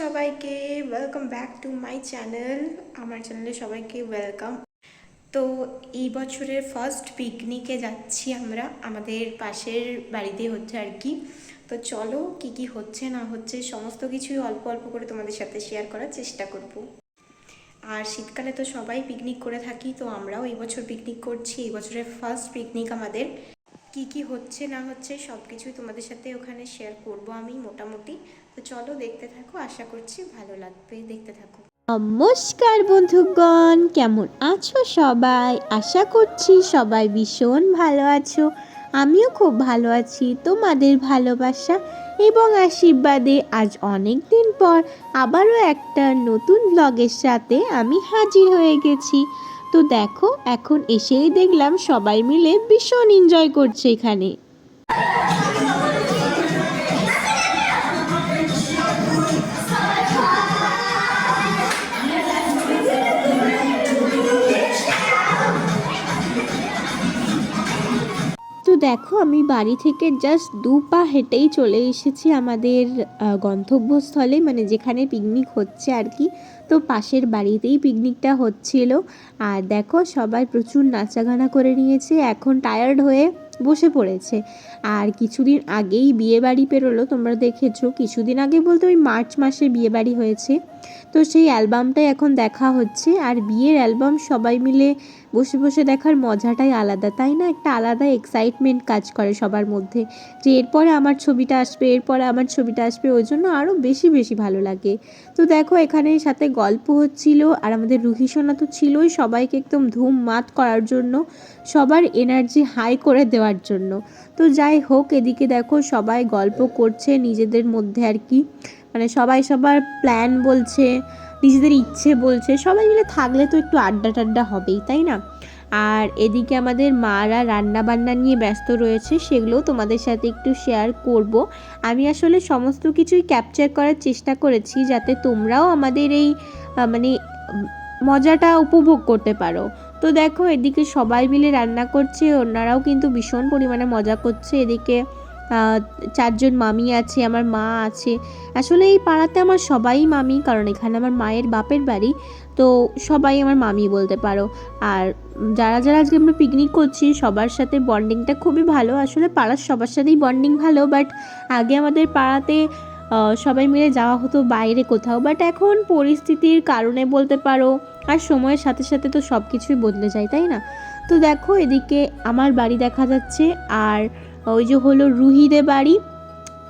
সবাইকে welcome back to my channel আমার চ্যানেলে সবাইকে ওয়েলকাম তো এই বছরের ফার্স্ট পিকনিকে যাচ্ছি আমরা, আমাদের পাশের বাড়িতে হচ্ছে আর কি। তো চলো, কি কি হচ্ছে না হচ্ছে, সমস্ত কিছুই অল্প অল্প করে তোমাদের সাথে শেয়ার করার চেষ্টা করব। আর শীতকালে তো সবাই পিকনিক করে থাকি, তো আমরাও এই বছর পিকনিক করছি। এই বছরের ফার্স্ট পিকনিক আমাদের কি কি হচ্ছে না হচ্ছে সব কিছুই তোমাদের সাথে ওখানে শেয়ার করব আমি মোটামুটি। তো চলো দেখতে থাকো, আশা করছি ভালো লাগবে দেখতে থাকো। নমস্কার বন্ধুগণ, কেমন আছো সবাই? আশা করছি সবাই ভীষণ ভালো আছো। আমিও খুব ভালো আছি, তোমাদের ভালোবাসা এবং আশীর্বাদে আজ অনেক দিন পর আবারও একটা নতুন ব্লগের সাথে আমি হাজির হয়ে গেছি। তো দেখো এখন এসেই দেখলাম সবাই মিলে ভীষণ এনজয় করছে এখানে। দেখো, আমি বাড়ি থেকে জাস্ট দু পা হেঁটেই চলে এসেছি আমাদের গন্তব্যস্থলে মানে যেখানে পিকনিক হচ্ছে আর কি। তো পাশের বাড়িতেই পিকনিকটা হচ্ছিল। আর দেখো, সবাই প্রচুর নাচাগানা করে নিয়েছে, এখন টায়ার্ড হয়ে বসে পড়েছে। আর কিছুদিন আগেই বিয়ে বাড়ি পেরোলো, তোমরা দেখেছ। কিছুদিন আগে বলতে ওই মার্চ মাসে বিয়ে বাড়ি হয়েছে। তো সেই অ্যালবামটাই এখন দেখা হচ্ছে। আর বিয়ের অ্যালবাম সবাই মিলে বসে বসে দেখার মজাটাই আলাদা, তাই না? একটা আলাদা এক্সাইটমেন্ট কাজ করে সবার মধ্যে যে এরপরে আমার ছবিটা আসবে, এরপরে আমার ছবিটা আসবে, ওই জন্য আরও বেশি বেশি ভালো লাগে। তো দেখো, এখানে সাথে গল্প হচ্ছিল, আর আমাদের রুহি সোনা তো ছিলই সবাইকে একদম ধুম মাত করার জন্য, সবার এনার্জি হাই করে দেওয়ার জন্য। তো যাই হোক, এদিকে দেখো সবাই গল্প করছে নিজেদের মধ্যে আর কি। মানে সবাই সবার প্ল্যান বলছে নিজেদের ইচ্ছে বলছে, সবাই মিলে থাকলে তো একটু আড্ডা টাড্ডা হবেই, তাই না? আর এদিকে আমাদের মারা রান্না বান্না নিয়ে ব্যস্ত রয়েছে, সেগুলোও তোমাদের সাথে একটু শেয়ার করব। আমি আসলে সমস্ত কিছুই ক্যাপচার করার চেষ্টা করেছি, যাতে তোমরাও আমাদের এই মানে মজাটা উপভোগ করতে পারো। তো দেখো, এদিকে সবাই মিলে রান্না করছে, ওনারাও কিন্তু ভীষণ পরিমাণে মজা করছে, এদিকে চারজন মামি আছে, আমার মা আছে। আসলে এই পাড়াতে আমার সবাই মামি, কারণ এখানে আমার মায়ের বাপের বাড়ি। তো সবাই আমার মামি বলতে পারো। আর যারা যারা আজকে আমরা পিকনিক করছি, সবার সাথে বন্ডিংটা খুবই ভালো। আসলে পাড়ার সবার সাথেই বন্ডিং ভালো বাট আগে আমাদের পাড়াতে সবাই মিলে যাওয়া হতো বাইরে কোথাও। বাট এখন পরিস্থিতির কারণে বলতে পারো, আর সময়ের সাথে সাথে তো সব কিছুই বদলে যায়, তাই না? তো দেখো, এদিকে আমার বাড়ি দেখা যাচ্ছে, আর ওই যে হলো রুহিদের বাড়ি।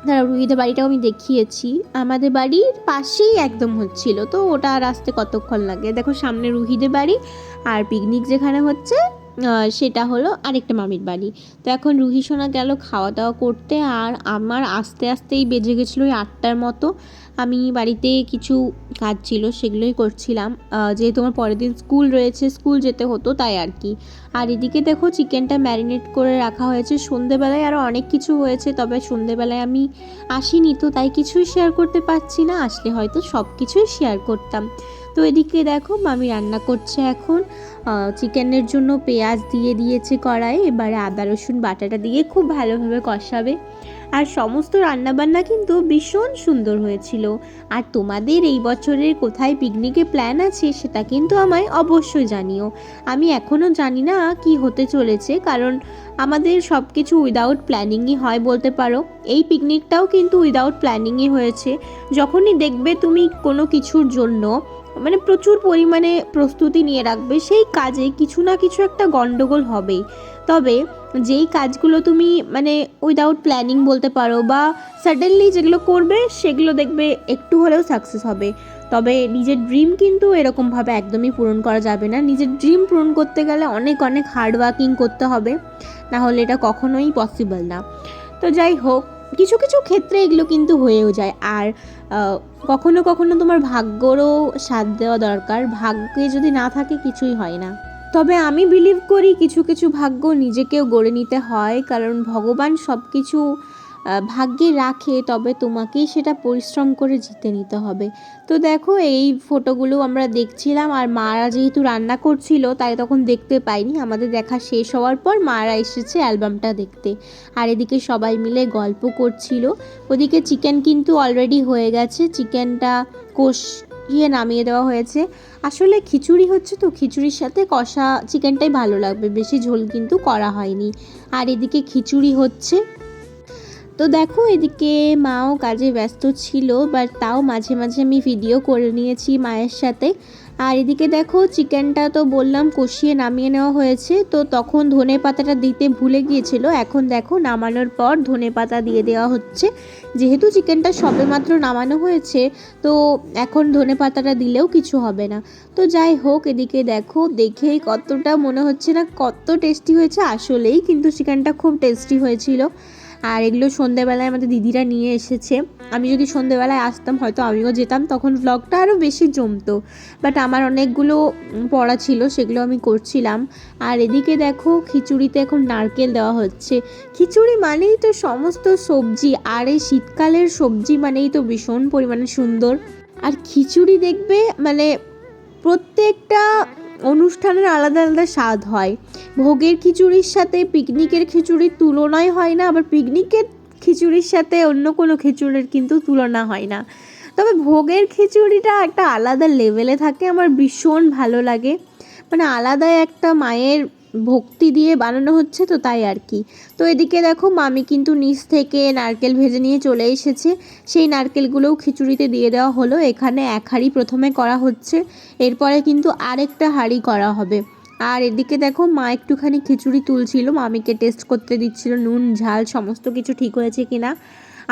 তারা রুহিদের বাড়িটাও আমি দেখিয়েছি। আমাদের বাড়ির পাশেই একদম হচ্ছিল। তো ওটা আর আসতে কতক্ষণ লাগে? দেখো সামনে রুহিদের বাড়ি আর পিকনিক যেখানে হচ্ছে সেটা হলো আরেকটা মামির বাড়ি। তো এখন রুহি সোনা গেল খাওয়া দাওয়া করতে আর আমার আস্তে আস্তেই বেজে গেছিল ওই আটটার মতো। আমি বাড়িতে কিছু কাজ ছিল, সেগুলোই করছিলাম। যেহেতু আমার পরের দিন স্কুল রয়েছে, স্কুল যেতে হতো তাই আর কি। আর এদিকে দেখো চিকেনটা ম্যারিনেট করে রাখা হয়েছে। সন্ধেবেলায় আরও অনেক কিছু হয়েছে, তবে সন্ধেবেলায় আমি আসিনি, তো তাই কিছুই শেয়ার করতে পারছি না। আসলে হয়তো সব কিছুই শেয়ার করতাম। তো এদিকে দেখো মামি রান্না করছে এখন। চিকেনের জন্য পেঁয়াজ দিয়ে দিয়েছে কড়াই, এবারে আদা, রসুন, বাটাটা দিয়ে খুব ভালোভাবে কষাবে। আর সমস্ত রান্নাবান্না কিন্তু ভীষণ সুন্দর হয়েছিল। আর তোমাদের এই বছরের কোথায় পিকনিকে প্ল্যান আছে সেটা কিন্তু আমায় অবশ্যই জানিও। আমি এখনও জানি না কি হতে চলেছে, কারণ আমাদের সব কিছু উইদাউট প্ল্যানিংই হয় বলতে পারো। এই পিকনিকটাও কিন্তু উইদাউট প্ল্যানিংই হয়েছে। যখনই দেখবে তুমি কোনো কিছুর জন্য মানে প্রচুর পরিমাণে প্রস্তুতি নিয়ে রাখবে, সেই কাজে কিছু না কিছু একটা গন্ডগোল হবেই। তবে যেই কাজগুলো তুমি মানে উইদাউট প্ল্যানিং বলতে পারো বা সাডেনলি যেগুলো করবে, সেগুলো দেখবে একটু হলেও সাকসেস হবে। তবে নিজের ড্রিম কিন্তু এরকমভাবে একদমই পূরণ করা যাবে না। নিজের ড্রিম পূরণ করতে গেলে অনেক অনেক হার্ড ওয়ার্কিং করতে হবে না হলে এটা কখনোই পসিবল না। তো যাই হোক কিছু কিছু ক্ষেত্রে এগুলো কিন্তু হয়েও যায়। আর কখনো কখনো তোমার ভাগ্যরও সাথ দেওয়া দরকার। ভাগ্যে যদি না থাকে কিছুই হয় না। তবে আমি বিলিভ করি কিছু কিছু ভাগ্য নিজেকেও গড়ে নিতে হয়। কারণ ভগবান সব কিছু ভাগ্যে রাখে, তবে তোমাকেই সেটা পরিশ্রম করে জিতে নিতে হবে। তো দেখো, এই ফটোগুলো আমরা দেখছিলাম, আর মারা যেহেতু রান্না করছিল, তাই তখন দেখতে পাইনি। আমাদের দেখা শেষ হওয়ার পর মারা এসেছে অ্যালবামটা দেখতে। আর এদিকে সবাই মিলে গল্প করছিল। ওদিকে চিকেন কিন্তু অলরেডি হয়ে গেছে। চিকেনটা কষিয়ে নামিয়ে দেওয়া হয়েছে। আসলে খিচুড়ি হচ্ছে তো, খিচুড়ির সাথে কষা চিকেনটাই ভালো লাগবে। বেশি ঝোল কিন্তু করা হয়নি। আর এদিকে খিচুড়ি হচ্ছে। তো দেখো, এদিকে মাও কাজে ব্যস্ত ছিল বাট তাও মাঝে মাঝে আমি ভিডিও করে নিয়েছি মায়ের সাথে। আর এদিকে দেখো, চিকেনটা তো বললাম কষিয়ে নামিয়ে নেওয়া হয়েছে, তো তখন ধনে পাতাটা দিতে ভুলে গিয়েছিল। এখন দেখো, নামানোর পর ধনে পাতা দিয়ে দেওয়া হচ্ছে। যেহেতু চিকেনটা সবেমাত্র নামানো হয়েছে, তো এখন ধনে পাতাটা দিলেও কিছু হবে না। তো যাই হোক, এদিকে দেখো, দেখেই কতটা মনে হচ্ছে না, কত টেস্টি হয়েছে, আসলেই কিন্তু চিকেনটা খুব টেস্টি হয়েছিল। আর এগুলো সন্ধেবেলায় আমাদের দিদিরা নিয়ে এসেছে। আমি যদি সন্ধেবেলায় আসতাম, হয়তো আমিও যেতাম, তখন ব্লগটা আরও বেশি জমতো। বাট আমার অনেকগুলো পড়া ছিল, সেগুলো আমি করছিলাম। আর এদিকে দেখো, খিচুড়িতে এখন নারকেল দেওয়া হচ্ছে। খিচুড়ি মানেই তো সমস্ত সবজি, আর এই শীতকালের সবজি মানেই তো ভীষণ পরিমাণে সুন্দর। আর খিচুড়ি দেখবে মানে প্রত্যেকটা অনুষ্ঠানের আলাদা আলাদা স্বাদ হয়। ভোগের খিচুড়ির সাথে পিকনিকের খিচুড়ির তুলনায় হয় না, আবার পিকনিকের খিচুড়ির সাথে অন্য কোনো খিচুড়ির কিন্তু তুলনা হয় না। তবে ভোগের খিচুড়িটা একটা আলাদা লেভেলে থাকে, আমার ভীষণ ভালো লাগে। মানে আলাদা একটা মায়ের ভক্তি দিয়ে বানানো হচ্ছে, তো তাই আর কি। তো এদিকে দেখো, মামি কিন্তু নিচ থেকে নারকেল ভেজে নিয়ে চলে এসেছে। সেই নারকেলগুলোও খিচুড়িতে দিয়ে দেওয়া হলো। এখানে এক হাঁড়ি প্রথমে করা হচ্ছে, এরপরে কিন্তু আরেকটা হাঁড়ি করা হবে। আর এদিকে দেখো, মা একটুখানি খিচুড়ি তুলছিল, মামিকে টেস্ট করতে দিচ্ছিল, নুন, ঝাল, সমস্ত কিছু ঠিক হয়েছে কিনা।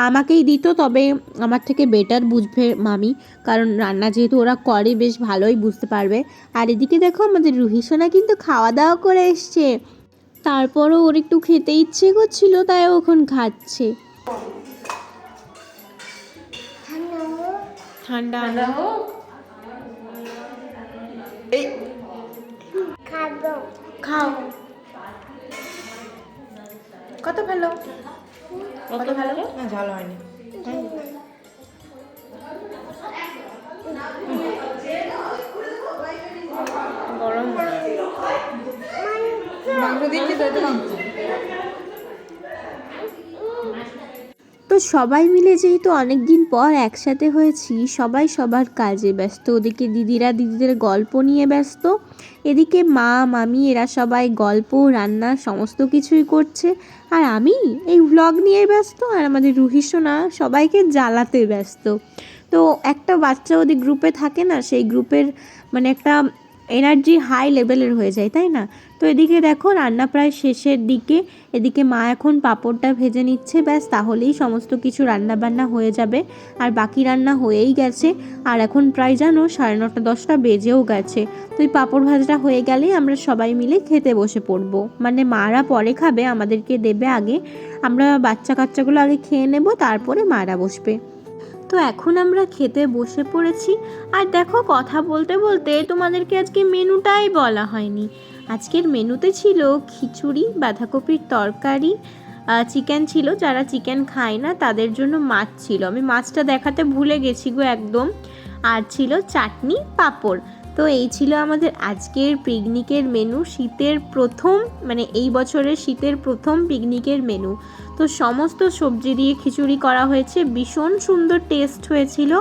আমাকেই দিত তবে আমার থেকে বেটার বুঝবে মামি। কারণ রান্না যেহেতু ওরা করে বেশ ভালোই বুঝতে পারবে। আর এদিকে দেখো আমাদের রুহি সোনা কিন্তু খাওয়া দাওয়া করে এসছে। তারপরও ওর একটু খেতে ইচ্ছে করছিল তাই ও এখন খাচ্ছে। ঠান্ডা। খাও। কত ভালো কত ভালো? না ঝাল হয়নি। গরম মাংস দিচ্ছি তো মাংস। তো সবাই মিলে যেহেতু অনেক দিন পর একসাথে হয়েছি সবাই সবার কাজে ব্যস্ত। ওদিকে দিদিরা দিদিদের গল্প নিয়ে ব্যস্ত। এদিকে মা মামি এরা সবাই গল্প রান্না সমস্ত কিছুই করছে। আর আমি এই ব্লগ নিয়ে ব্যস্ত আর আমাদের রুহিসোনা সবাইকে জ্বালাতে ব্যস্ত। তো একটা বাচ্চা ওদের গ্রুপে থাকে না, সেই গ্রুপের মানে একটা এনার্জি হাই লেভেলের হয়ে যায়, তাই না? তো এদিকে দেখো রান্না প্রায় শেষের দিকে। এদিকে মা এখন পাঁপড়টা ভেজে নিচ্ছে, ব্যাস তাহলেই সমস্ত কিছু রান্না বান্না হয়ে যাবে। আর বাকি রান্না হয়েই গেছে। আর এখন প্রায় জানো সাড়ে নটা, দশটা বেজেও গেছে। তো এই পাঁপড় ভাজাটা হয়ে গেলেই আমরা সবাই মিলে খেতে বসে পড়ব। মানে মারা পরে খাবে, আমাদেরকে দেবে আগে। আমরা বাচ্চা কাচ্চাগুলো আগে খেয়ে নেব, তারপরে মারা বসবে। তো এখন আমরা খেতে বসে পড়েছি। আর দেখো, কথা বলতে বলতে তোমাদেরকে আজকে মেনুটাই বলা হয়নি। আজকের মেনুতে ছিল খিচুড়ি, বাঁধাকপির তরকারি চিকেন ছিল। যারা চিকেন খায় না, তাদের জন্য মাছ ছিল। আমি মাছটা দেখাতে ভুলে গেছি গো একদম। আর ছিল চাটনি, পাঁপড়। তো এই ছিল আমাদের আজকের পিকনিকের মেনু শীতের প্রথম মানে এই বছরের শীতের প্রথম পিকনিকের মেনু তো সমস্ত সবজি দিয়ে খিচুড়ি করা হয়েছে, ভীষণ সুন্দর টেস্ট হয়েছিল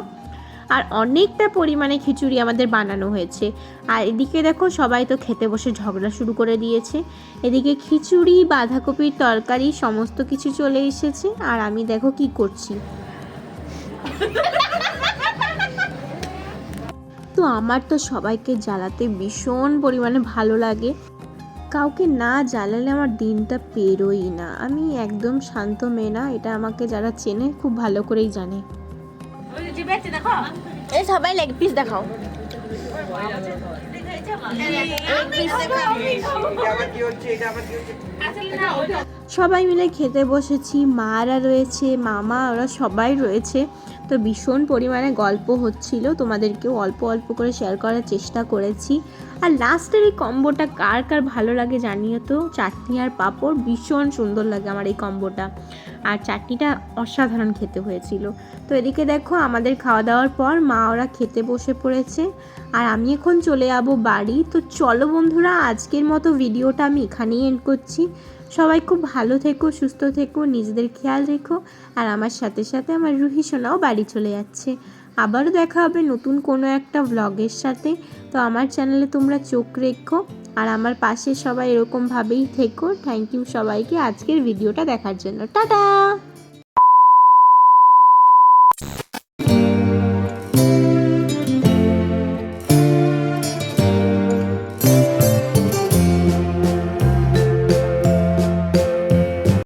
আর অনেকটা পরিমাণে খিচুড়ি আমাদের বানানো হয়েছে। আর এদিকে দেখো, সবাই তো খেতে বসে ঝগড়া শুরু করে দিয়েছে। এদিকে খিচুড়ি, বাঁধাকপির তরকারি, সমস্ত কিছু চলে এসেছে। আর আমি দেখো কি করছি। তো আমার তো সবাইকে জ্বালাতে ভীষণ পরিমাণে ভালো লাগে। কাউকে না জ্বালালে আমার দিনটা পেরোই না। আমি একদম শান্ত মেয়ে না এটা আমাকে যারা চেনে খুব ভালো করেই জানে। এই সবাই লেগ পিস দেখাও। সবাই মিলে খেতে বসেছি, মারা রয়েছে, মামা, ওরা সবাই রয়েছে। তো ভীষণ পরিমাণে গল্প হচ্ছিল, তোমাদেরকেও অল্প অল্প করে শেয়ার করার চেষ্টা করেছি। আর লাস্টের এই কম্বোটা কার কার ভালো লাগে জানিও তো? চাটনি আর পাঁপড় ভীষণ সুন্দর লাগে আমার এই কম্বোটা আর চাটনিটা অসাধারণ খেতে হয়েছিল। তো এদিকে দেখো, আমাদের খাওয়া দাওয়ার পর মা ওরা খেতে বসে পড়েছে। আর আমি এখন চলে যাব বাড়ি। তো চলো বন্ধুরা, আজকের মতো ভিডিওটা আমি এখানেই এন্ড করছি। সবাই খুব ভালো থেকো, সুস্থ থেকো, নিজেদের খেয়াল রেখো। আর আমার সাথে সাথে আমার রুহি সোনাও বাড়ি চলে যাচ্ছে। আবারও দেখা হবে নতুন কোনো একটা ব্লগের সাথে। তো আমার চ্যানেলে তোমরা চোখ রেখো। আর আমার পাশে সবাই এরকমভাবেই থেকো। থ্যাংক ইউ সবাইকে আজকের ভিডিওটা দেখার জন্য। টাটা!